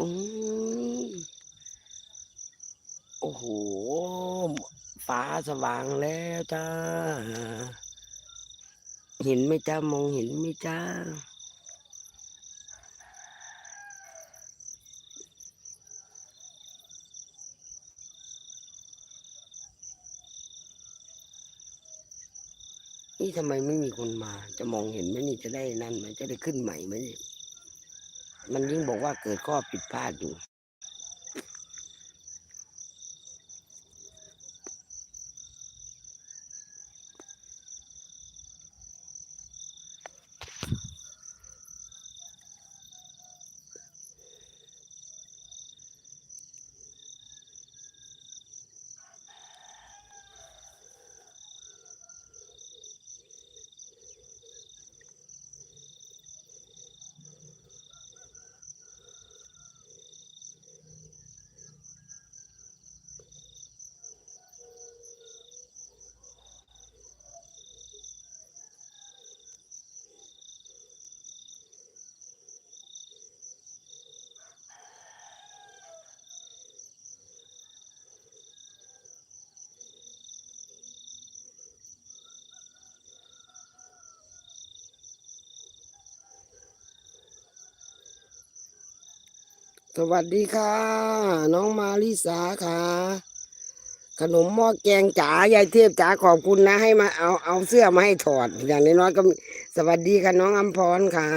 อืมโอ้โห ฟ้าสว่างแล้วจ้า เห็นไหมจ้ามองเห็นไหมจ้า นี่ทำไมไม่มีคนมา จะมองเห็นไหมนี่จะได้นั่นไหมจะได้ขึ้นใหม่ไหมนี่ มันยิ่งบอกว่าเกิดข้อผิดพลาดอยู่ สวัสดีค่ะ น้องมาลิสาค่ะ ขนมหม้อแกงจ๋ายายเทพจ๋าขอบคุณนะ ให้มาเอาเอาเสื้อมาให้ถอด อย่างน้อยๆก็มีสวัสดีค่ะน้องอัมพรค่ะ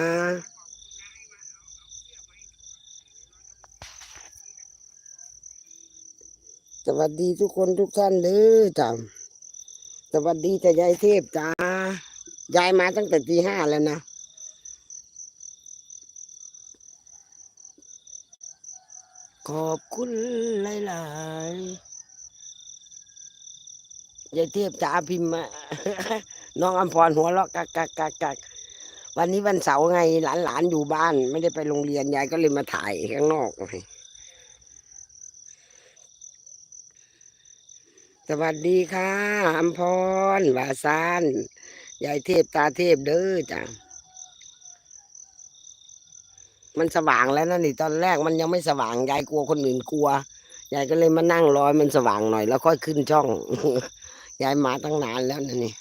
สวัสดีทุกคนทุกท่านเลยจ้ะสวัสดีแต่ยายเทพจ๋ายายมาตั้งแต่ตีห้าแล้วนะ ขอบคุณหลายๆยายเทพจ๋าพิมพ์มาน้องอัมพรหัวเราะกักกักกักกักวันนี้วันเสาร์ไงหลานหลานๆอยู่บ้าน ไม่ได้ไปโรงเรียนยายก็เลยมาถ่ายข้างนอกสวัสดีค่ะอัมพรวาซานยายเทพตาเทพเด้อจ้ะ มันสว่างแล้วนะนี่ตอนแรกมันยังไม่สว่างยายกลัวคนอื่นกลัวยายก็เลยมานั่งรอมันสว่างหน่อยแล้วค่อยขึ้นช่องยายมาตั้งนานแล้วนะนี่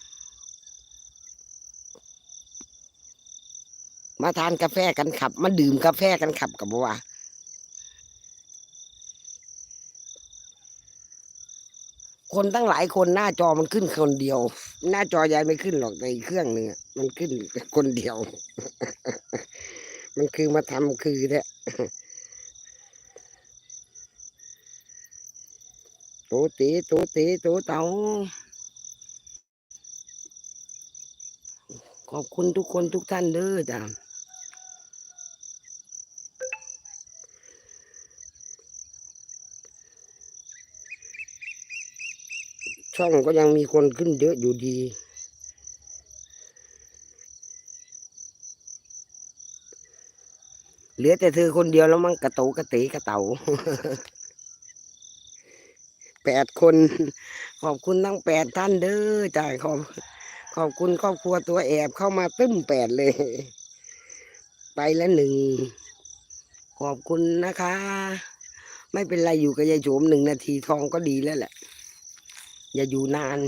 มาทานกาแฟกันขับ มาดื่มกาแฟกันขับกับบัวาคนตั้งหลายคนหน้าจอมันขึ้นคนเดียว หน้าจอยายไม่ขึ้นหรอกแต่อีกเครื่องหนึ่งมันขึ้นคนเดียว มันคือมาทำคือเนี่ยโตตีโตตีโตเตาขอบคุณทุกคนทุกท่านเด้อจ้ะช่องก็ยังมีคนขึ้นเยอะอยู่ดี เหลือแต่เธอคนเดียวแล้วมั้งกระโตกระเตกระเตาแปดคน ขอบคุณทั้งแปดท่านเด้อจ้ายขอบขอบคุณครอบครัวตัวแอบเข้ามาตึ้มแปดเลย ไปแล้วหนึ่ง ขอบคุณนะคะ ไม่เป็นไรอยู่กับยายโฉมหนึ่งนาทีทองก็ดีแล้วแหละ อย่าอยู่นาน